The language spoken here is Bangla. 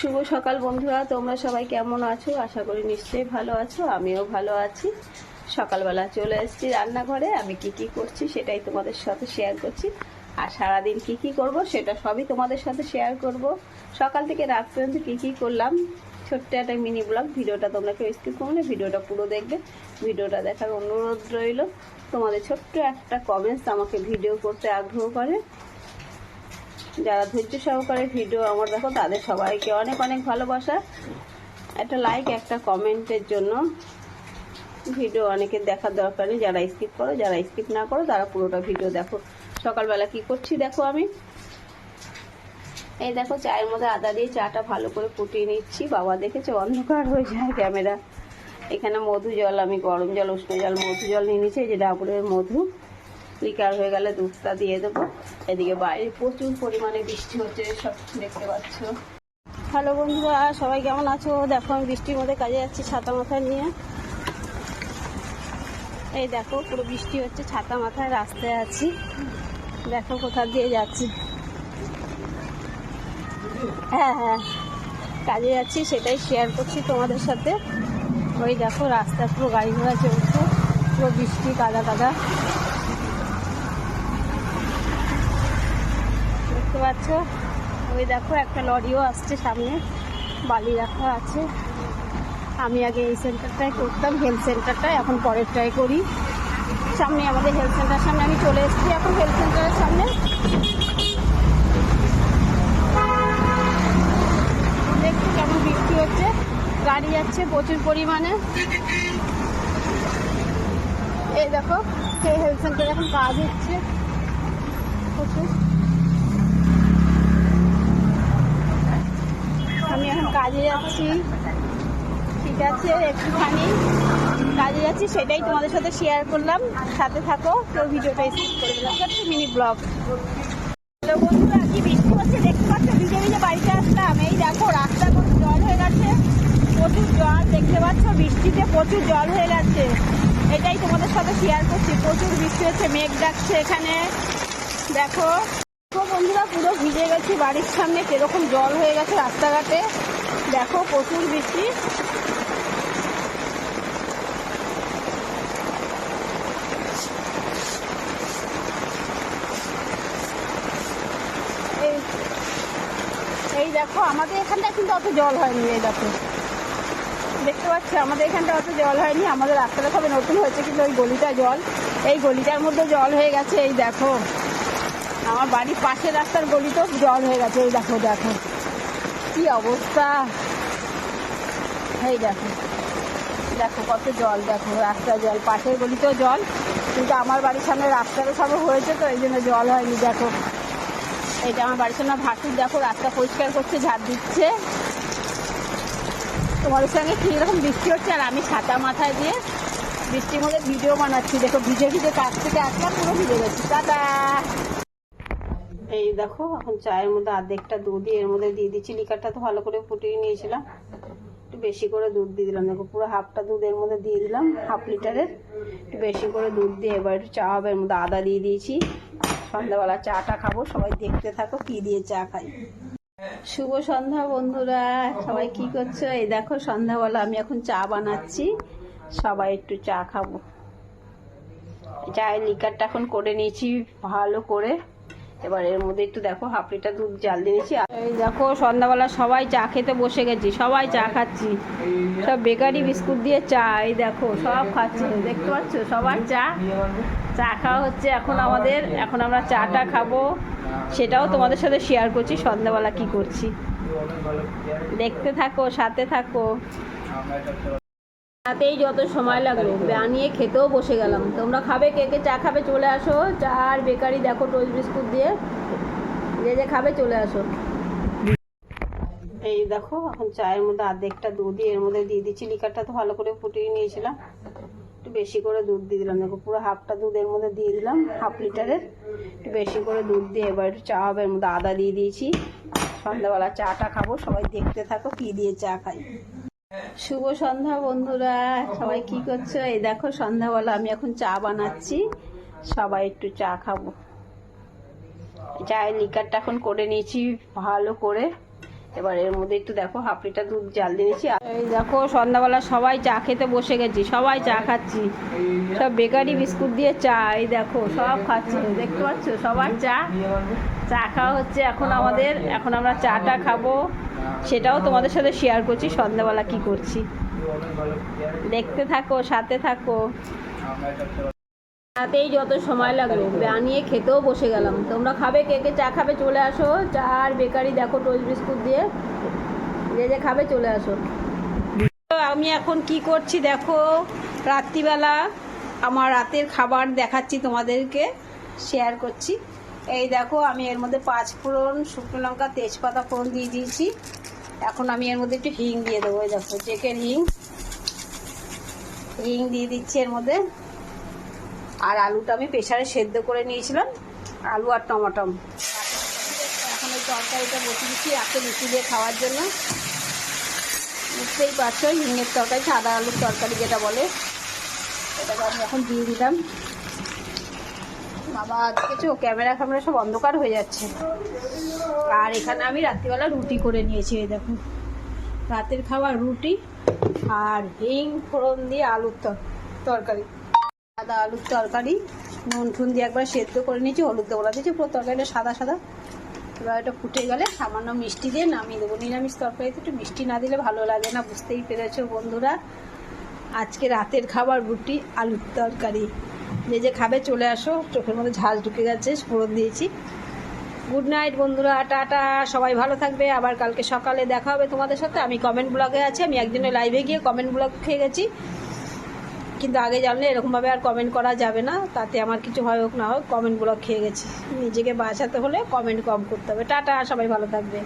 শুভ সকাল বন্ধুরা, তোমরা সবাই কেমন আছো? আশা করি নিশ্চয়ই ভালো আছো, আমিও ভালো আছি। সকালবেলা চলে এসেছি রান্নাঘরে, আমি কি কি করছি সেটাই তোমাদের সাথে শেয়ার করছি। আর সারাদিন কি কি করব সেটা সবই তোমাদের সাথে শেয়ার করব। সকাল থেকে রাত পর্যন্ত কি কি করলাম, ছোট্ট একটা মিনি ব্লগ ভিডিওটা তোমরা কেউ স্কিপ করো না, ভিডিওটা পুরো দেখবে। ভিডিওটা দেখার অনুরোধ রইল, তোমাদের ছোট্ট একটা কমেন্টস আমাকে ভিডিও করতে আগ্রহ করে। যারা ধৈর্য সহকারে ভিডিও আমার দেখো, তাদের সবাইকে অনেক অনেক ভালোবাসা। একটা লাইক একটা কমেন্টের জন্য ভিডিও অনেকের দেখার দরকার নেই। যারা স্কিপ করো, যারা স্কিপ না করো, তারা পুরোটা ভিডিও দেখো। সকালবেলা কি করছি দেখো আমি? এই দেখো, চায়ের মধ্যে আদা দিয়ে চাটা ভালো করে ফুটিয়ে নিচ্ছি। বাবা দেখেছে অন্ধকার হয়ে যায় ক্যামেরা। এখানে মধু জল, আমি গরম জল, উষ্ণ জল মধু জল নিয়ে নিচ্ছি। যে ডাবরের মধু। লিকার হয়ে গেলে দুধটা দিয়ে দেবো। এদিকে বাইরে প্রচুর পরিমাণে বৃষ্টি হচ্ছে, সব দেখতে পাচ্ছ। হ্যালো বন্ধুরা, সবাই কেমন আছো? দেখো, আমি বৃষ্টির মধ্যে কাজে যাচ্ছি ছাতা মাথায় নিয়ে। এই দেখো, পুরো বৃষ্টি হচ্ছে, ছাতা মাথায় রাস্তায় আছি। দেখো কোথা দিয়ে যাচ্ছি। হ্যাঁ হ্যাঁ কাজে যাচ্ছি, সেটাই শেয়ার করছি তোমাদের সাথে। ওই দেখো রাস্তা পুরো গাড়ি ঘোড়া চলছে, পুরো বৃষ্টি কাদা কাদা। দেখতে পাচ্ছ? ওই দেখো, একটা লরিও আসছে সামনে। বালি রাখা আছে। আমি আগে এই সেন্টারটায় করতাম হেলথ সেন্টারটায়, এখন পরেরটাই করি। সামনে আমাদের হেলথ সেন্টার, সামনে আমি চলে এসেছি এখন হেলথ সেন্টারের সামনে। দেখছি কেমন বৃষ্টি হচ্ছে। গাড়ি যাচ্ছে প্রচুর পরিমাণে। এই দেখো, এই হেলথ সেন্টারে এখন কাজ হচ্ছে। প্রচুর আমি এখন কাজে যাচ্ছি ঠিক আছে, একটুখানি কাজে যাচ্ছি, সেটাই তোমাদের সাথে শেয়ার করলাম। সাথে থাকো, কেউ ভিডিওটা স্কিপ মিনি ব্লগ বন্ধুরা, কি বৃষ্টি দেখতে পাচ্ছ? বাড়িতে এই দেখো, রাস্তা জল হয়ে গেছে। প্রচুর জল দেখতে পাচ্ছ? বৃষ্টিতে প্রচুর জল হয়ে গেছে। এটাই তোমাদের সাথে শেয়ার করছি। প্রচুর বৃষ্টি হচ্ছে, মেঘ ডাকছে এখানে। দেখো বন্ধুরা, পুরো ভিজে গেছি। বাড়ির সামনে কীরকম জল হয়ে গেছে রাস্তাঘাটে। দেখো প্রচুর বৃষ্টি। এই দেখো, আমাদের এখানটা কিন্তু অত জল হয়নি, এই দেখো। দেখতে পাচ্ছি, আমাদের এখানটা অত জল হয়নি, আমাদের রাস্তাটা সবে নতুন হয়েছে কিন্তু ওই গলিটা জল। এই গলিটার মধ্যে জল হয়ে গেছে, এই দেখো। আমার বাড়ির পাশের রাস্তার গলিতেও জল হয়ে গেছে, এই দেখো দেখো। কি অবস্থা? এই দেখো দেখো কত জল, দেখো রাস্তায় জল, পাশের গলিতেও জল, কিন্তু আমার বাড়ির সামনে রাস্তাটা সব হয়েছে তো, এই জন্য জল হয়নি, দেখো। এইটা আমার বাড়ির সামনে ভাসুর, দেখো রাস্তা পরিষ্কার করছে ঝাড় দিচ্ছে। তোমাদের সঙ্গে কীরকম বৃষ্টি হচ্ছে? আর আমি ছাতা মাথায় দিয়ে বৃষ্টির মধ্যে ভিডিও বানাচ্ছি। দেখো ভিজে ভিজে কাছ থেকে আসলাম, পুরো ভিজে গেছি। টাটা! এই দেখো, এখন চায়ের মধ্যে অর্ধেকটা দুধ এর মধ্যে দিয়ে দিচ্ছি। লিকারটা তো ভালো করে ফুটিয়ে নিয়েছিলাম। একটু বেশি করে দুধ দিয়ে দিলাম। দেখো, পুরো হাফটা দুধ এর মধ্যে দিয়ে দিলাম, হাফ লিটারের। একটু বেশি করে দুধ দিয়ে এবার একটু চা হবে, এর মধ্যে আদা দিয়ে দিয়েছি। সন্ধ্যাবেলা চাটা খাব। সবাই দেখতে থাকো, কি দিয়ে চা খাই। শুভ সন্ধ্যা বন্ধুরা, সবাই কি করছ? এই দেখো, সন্ধ্যাবেলা আমি এখন চা বানাচ্ছি। সবাই একটু চা খাব। চায়ের লিকারটা এখন করে নিয়েছি ভালো করে। এবার এর মধ্যে একটু দেখো হাফ লিটার দুধ জাল দিয়েছি এই দেখো, সন্ধ্যাবেলা সবাই চা খেতে বসে গেছি, সবাই চা খাচ্ছি। সব বেকারি বিস্কুট দিয়ে চা, এই দেখো, সব খাচ্ছে, দেখতে পাচ্ছ? সবার চা চা খাওয়া হচ্ছে এখন আমাদের, এখন আমরা চাটা খাব। সেটাও তোমাদের সাথে শেয়ার করছি, সন্ধ্যাবেলা কি করছি। দেখতে থাকো, সাথে থাকো। তাতেই যত সময় লাগল বানিয়ে খেতেও বসে গেলাম। তোমরা খাবে, কে কে চা খাবে চলে আসো। চা আর বেকারি দেখো, টোস্ট বিস্কুট দিয়ে। যে যে খাবে চলে আসো। এই দেখো, এখন চায়ের মধ্যে অর্ধেকটা দুধ এর মধ্যে দিয়ে দিচ্ছি। লিকারটা তো ভালো করে ফুটিয়ে নিয়েছিলাম। একটু বেশি করে দুধ দিয়ে দিলাম। দেখো, পুরো হাফটা দুধ এর মধ্যে দিয়ে দিলাম, হাফ লিটারের। একটু বেশি করে দুধ দিয়ে এবার একটু চা হবে। এর মধ্যে আদা দিয়ে দিয়েছি। সন্ধ্যাবেলা চাটা খাব। সবাই দেখতে থাকো, কি দিয়ে চা খাই। শুভ সন্ধ্যা, বন্ধুরা। সবাই কি করছ? এই দেখো, সন্ধ্যাবেলা আমি এখন চা বানাচ্ছি। সবাই একটু চা খাব। চায়ের লিকারটা এখন করে নিয়েছি ভালো করে। এবার এর মধ্যে একটু দেখো হাফ দুধ জাল দিয়েছি এই দেখো, সন্ধ্যাবেলা সবাই চা খেতে বসে গেছি। সবাই চা খাচ্ছি। সব বেকারি বিস্কুট দিয়ে চা, এই দেখো, সব খাচ্ছে। দেখতে পাচ্ছ? সবার চা। চা খাওয়া হচ্ছে এখন আমাদের। এখন আমরা চাটা খাব। সেটাও তোমাদের সাথে শেয়ার করছি, সন্ধ্যাবেলা কি করছি। দেখতে থাকো, সাথে থাকো। তাতেই যত সময় লাগল, বানিয়ে খেতেও বসে গেলাম। তোমরা খাবে, কে কে চা খাবে চলে আসো। চা আর বেকারি দেখো টোস্ট বিস্কুট দিয়ে। যে যে খাবে চলে আসো। আমি এখন কি করছি দেখো, রাত্রিবেলা আমার রাতের খাবার দেখাচ্ছি তোমাদেরকে শেয়ার করছি। এই দেখো, আমি এর মধ্যে পাঁচ ফোড়ন, শুকনো লঙ্কা, তেজপাতা, ফোড়ন দিয়ে দিয়েছি। এখন আমি এর মধ্যে একটু হিং দিয়ে দেবো, এই দেখো চেকের হিং। হিং দিয়ে দিচ্ছি এর মধ্যে। আর আলুটা আমি প্রেশারে সেদ্ধ করে নিয়েছিলাম, আলু আর টমাটম। এখন ওই তরকারিটা বসে দিচ্ছি একে লুচি দিয়ে খাওয়ার জন্য। বুঝতেই পারছ হিঙের তরকারি সাদা আলুর তরকারি যেটা বলে, এটাকে আমি এখন দিয়ে দিলাম। বাবা দেখেছ ক্যামেরা ফ্যামেরা সব অন্ধকার হয়ে যাচ্ছে। আর এখানে আমি রাত্রিবেলা রুটি করে নিয়েছি, এই দেখো রাতের খাবার রুটি আর হিং, ফোড়ন দিয়ে আলুর তর- তরকারি। সাদা আলুর তরকারি, নুন টুন দিয়ে একবার সেদ্ধ করে নিয়েছি, হলুদ দেবো দিয়েছি, পুরো তরকারিটা সাদা সাদা। এবার এটা ফুটে গেলে সামান্য মিষ্টি দিয়ে নামিয়ে দেবো। নিরামিষ তরকারিতে একটু মিষ্টি না দিলে ভালো লাগে না, বুঝতেই পেরেছ বন্ধুরা। আজকে রাতের খাবার রুটি, আলুর তরকারি। যে খাবে, চলে আসো। চোখের মধ্যে ঝাল ঢুকে গেছে, ফোড়ন দিয়েছি। গুড নাইট বন্ধুরা, টাটা, সবাই ভালো থাকবে। আবার কালকে সকালে দেখা হবে তোমাদের সাথে। আমি কমেন্ট ব্লগে আছি, আমি একদিনের লাইভে গিয়ে কমেন্ট ব্লগ খেয়ে গেছি। কিন্তু আগে জানলে এরকমভাবে আর কমেন্ট করা যাবে না। তাতে আমার কিছু হয় হোক না হোক কমেন্ট ব্লগ খেয়ে গেছি। নিজেকে বাঁচাতে হলে কমেন্ট কম করতে হবে। টাটা, সবাই ভালো থাকবে।